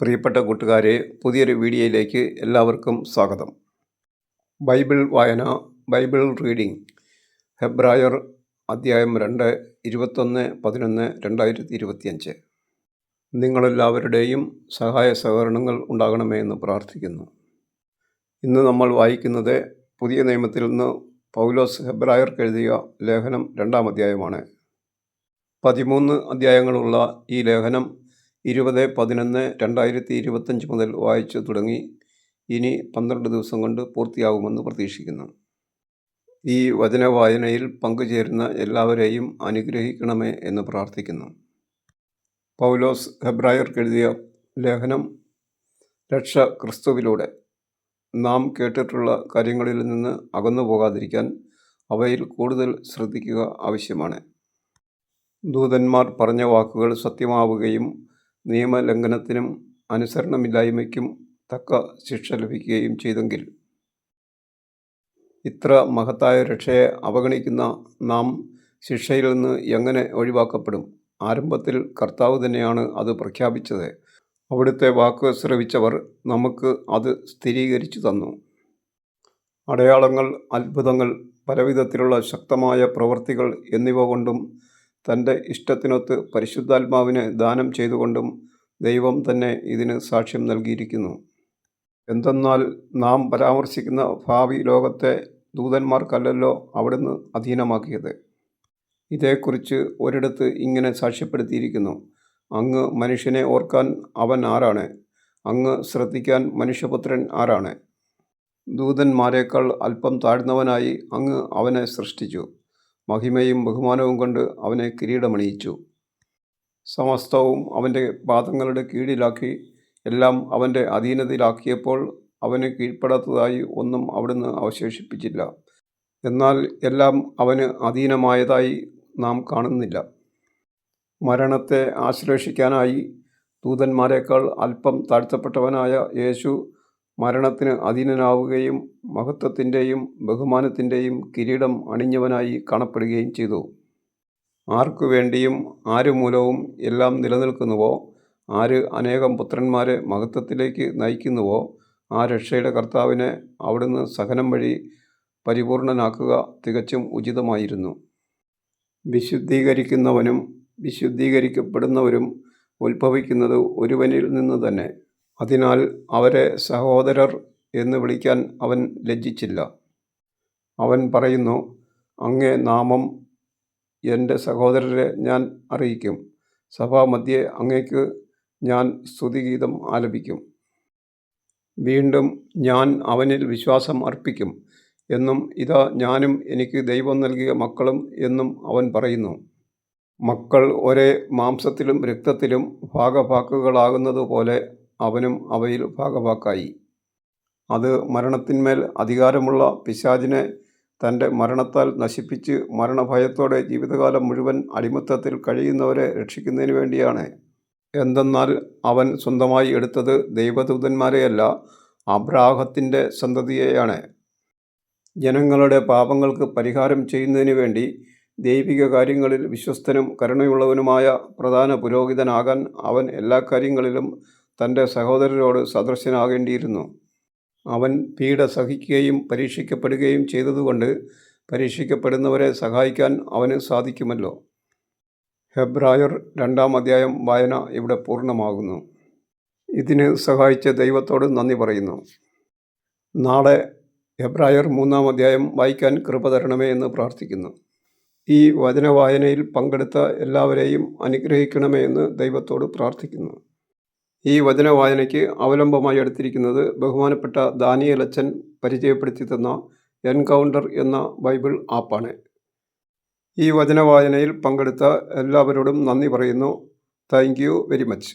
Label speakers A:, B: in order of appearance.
A: പ്രിയപ്പെട്ട കൂട്ടുകാരെ പുതിയൊരു വീഡിയോയിലേക്ക് എല്ലാവർക്കും സ്വാഗതം. ബൈബിൾ വായന ബൈബിൾ റീഡിംഗ് ഹെബ്രായർ അധ്യായം രണ്ട് ഇരുപത്തൊന്ന് പതിനൊന്ന് രണ്ടായിരത്തി ഇരുപത്തിയഞ്ച് നിങ്ങളെല്ലാവരുടെയും സഹായ സഹകരണങ്ങൾ ഉണ്ടാകണമേ എന്ന് പ്രാർത്ഥിക്കുന്നു. ഇന്ന് നമ്മൾ വായിക്കുന്നത് പുതിയ നിയമത്തിൽ നിന്ന് പൗലോസ് ഹെബ്രായർക്ക് എഴുതിയ ലേഖനം രണ്ടാം അധ്യായമാണ്. പതിമൂന്ന് അധ്യായങ്ങളുള്ള ഈ ലേഖനം ഇരുപത് പതിനൊന്ന് രണ്ടായിരത്തി ഇരുപത്തഞ്ച് മുതൽ വായിച്ചു തുടങ്ങി. ഇനി പന്ത്രണ്ട് ദിവസം കൊണ്ട് പൂർത്തിയാകുമെന്ന് പ്രതീക്ഷിക്കുന്നു. ഈ വചന വായനയിൽ പങ്കുചേരുന്ന എല്ലാവരെയും അനുഗ്രഹിക്കണമേ എന്ന് പ്രാർത്ഥിക്കുന്നു. പൗലോസ് എഴുതിയ ലേഖനം രക്ഷ ക്രിസ്തുവിലൂടെ. നാം കേട്ടിട്ടുള്ള കാര്യങ്ങളിൽ നിന്ന് അകന്നു പോകാതിരിക്കാൻ അവയിൽ കൂടുതൽ ശ്രദ്ധിക്കുക ആവശ്യമാണ്. ദൂതന്മാർ പറഞ്ഞ വാക്കുകൾ സത്യമാവുകയും നിയമലംഘനത്തിനും അനുസരണമില്ലായ്മയ്ക്കും തക്ക ശിക്ഷ ലഭിക്കുകയും ചെയ്തെങ്കിൽ ഇത്ര മഹത്തായ രക്ഷയെ അവഗണിക്കുന്ന നാം ശിക്ഷയിൽ നിന്ന് എങ്ങനെ ഒഴിവാക്കപ്പെടും? ആരംഭത്തിൽ കർത്താവ് തന്നെയാണ് അത് പ്രഖ്യാപിച്ചത്. അവിടുത്തെ വാക്ക് ശ്രവിച്ചവർ നമുക്ക് അത് സ്ഥിരീകരിച്ചു തന്നു. അടയാളങ്ങൾ അത്ഭുതങ്ങൾ പലവിധത്തിലുള്ള ശക്തമായ പ്രവൃത്തികൾ എന്നിവ കൊണ്ടും തന്റെ ഇഷ്ടത്തിനൊത്ത് പരിശുദ്ധാത്മാവിനെ ദാനം ചെയ്തുകൊണ്ടും ദൈവം തന്നെ ഇതിന് സാക്ഷ്യം നൽകിയിരിക്കുന്നു. എന്തെന്നാൽ നാം പരാമർശിക്കുന്ന ഭാവി ലോകത്തെ ദൂതന്മാർക്കല്ലല്ലോ അവിടുന്ന് അധീനമാക്കിയത്. ഇതേക്കുറിച്ച് ഒരിടത്ത് ഇങ്ങനെ സാക്ഷ്യപ്പെടുത്തിയിരിക്കുന്നു. അങ്ങ് മനുഷ്യനെ ഓർക്കാൻ അവൻ ആരാണ്? അങ്ങ് ശ്രദ്ധിക്കാൻ മനുഷ്യപുത്രൻ ആരാണ്? ദൂതന്മാരെക്കാൾ അല്പം താഴ്ന്നവനായി അങ്ങ് അവനെ സൃഷ്ടിച്ചു. മഹിമയും ബഹുമാനവും കൊണ്ട് അവനെ കിരീടമണിയിച്ചു. സമസ്തവും അവന്റെ പാദങ്ങളുടെ കീഴിലാക്കി എല്ലാം അവന്റെ അധീനതയിലാക്കിയപ്പോൾ അവന് കീഴ്പ്പെടാത്തതായി ഒന്നും അവിടുന്ന് അവശേഷിപ്പിച്ചില്ല. എന്നാൽ എല്ലാം അവന് അധീനമായതായി നാം കാണുന്നില്ല. മരണത്തെ ആശ്ലേഷിക്കാനായി ദൂതന്മാരെക്കാൾ അല്പം താഴ്ത്തപ്പെട്ടവനായ യേശു മരണത്തിന് അധീനനാവുകയും മഹത്വത്തിന്റെയും ബഹുമാനത്തിന്റെയും കിരീടം അണിഞ്ഞവനായി കാണപ്പെടുകയും ചെയ്തു. ആർക്കു വേണ്ടിയും ആരു മൂലവും എല്ലാം നിലനിൽക്കുന്നുവോ? ആര് അനേകം പുത്രന്മാരെ മഹത്വത്തിലേക്ക് നയിക്കുന്നുവോ? ആ രക്ഷയുടെ കർത്താവിനെ അവിടുന്ന് സഹനം വഴി പരിപൂർണനാക്കുക തികച്ചും ഉചിതമായിരുന്നു. വിശുദ്ധീകരിക്കുന്നവനും വിശുദ്ധീകരിക്കപ്പെടുന്നവരും ഉത്ഭവിക്കുന്നത് ഒരുവനിൽ നിന്ന് തന്നെ. അതിനാൽ അവരെ സഹോദരർ എന്ന് വിളിക്കാൻ അവൻ ലജ്ജിച്ചില്ല. അവൻ പറയുന്നു അങ്ങേ നാമം എന്റെ സഹോദരരെ ഞാൻ അറിയിക്കും. സഭാമധ്യേ അങ്ങേക്ക് ഞാൻ സ്തുതിഗീതം ആലപിക്കും. വീണ്ടും ഞാൻ അവനിൽ വിശ്വാസം അർപ്പിക്കും എന്നും ഇതാ ഞാനും എനിക്ക് ദൈവം നൽകിയ മക്കളും എന്നും അവൻ പറയുന്നു. മക്കൾ ഒരേ മാംസത്തിലും രക്തത്തിലും ഭാഗഭാക്കുകളാകുന്നതുപോലെ അവനും അവയിൽ ഭാഗവാക്കായി. അത് മരണത്തിന്മേൽ അധികാരമുള്ള പിശാചിനെ തന്റെ മരണത്താൽ നശിപ്പിച്ച് മരണഭയത്തോടെ ജീവിതകാലം മുഴുവൻ അടിമത്തത്തിൽ കഴിയുന്നവരെ രക്ഷിക്കുന്നതിന് വേണ്ടിയാണ്. എന്തെന്നാൽ അവൻ സ്വന്തമായി എടുത്തത് ദൈവദൂതന്മാരെയല്ല അബ്രാഹത്തിന്റെ സന്തതിയെയാണ്. ജനങ്ങളുടെ പാപങ്ങൾക്ക് പരിഹാരം ചെയ്യുന്നതിന് വേണ്ടി ദൈവിക കാര്യങ്ങളിൽ വിശ്വസ്തനും കരുണയുള്ളവനുമായ പ്രധാന പുരോഹിതനാകാൻ അവൻ എല്ലാ കാര്യങ്ങളിലും തന്റെ സഹോദരരോട് സദൃശനാകേണ്ടിയിരുന്നു. അവൻ പീഡ സഹിക്കുകയും പരീക്ഷിക്കപ്പെടുകയും ചെയ്തതുകൊണ്ട് പരീക്ഷിക്കപ്പെടുന്നവരെ സഹായിക്കാൻ അവന് സാധിക്കുമല്ലോ. ഹെബ്രായർ രണ്ടാം അധ്യായം വായന ഇവിടെ പൂർണമാകുന്നു. ഇതിന് സഹായിച്ച ദൈവത്തോട് നന്ദി പറയുന്നു. നാളെ ഹെബ്രായർ മൂന്നാം അധ്യായം വായിക്കാൻ കൃപ തരണമേ എന്ന് പ്രാർത്ഥിക്കുന്നു. ഈ വചനവായനയിൽ പങ്കെടുത്ത എല്ലാവരെയും അനുഗ്രഹിക്കണമേ എന്ന് ദൈവത്തോട് പ്രാർത്ഥിക്കുന്നു. ഈ വചനവായനയ്ക്ക് അവലംബമായി എടുത്തിരിക്കുന്നത് ബഹുമാനപ്പെട്ട ദാനിയൽ അച്ഛൻ പരിചയപ്പെടുത്തി തന്ന എൻകൗണ്ടർ എന്ന ബൈബിൾ ആപ്പാണ്. ഈ വചനവായനയിൽ പങ്കെടുത്ത എല്ലാവരോടും നന്ദി പറയുന്നു. Thank you very much.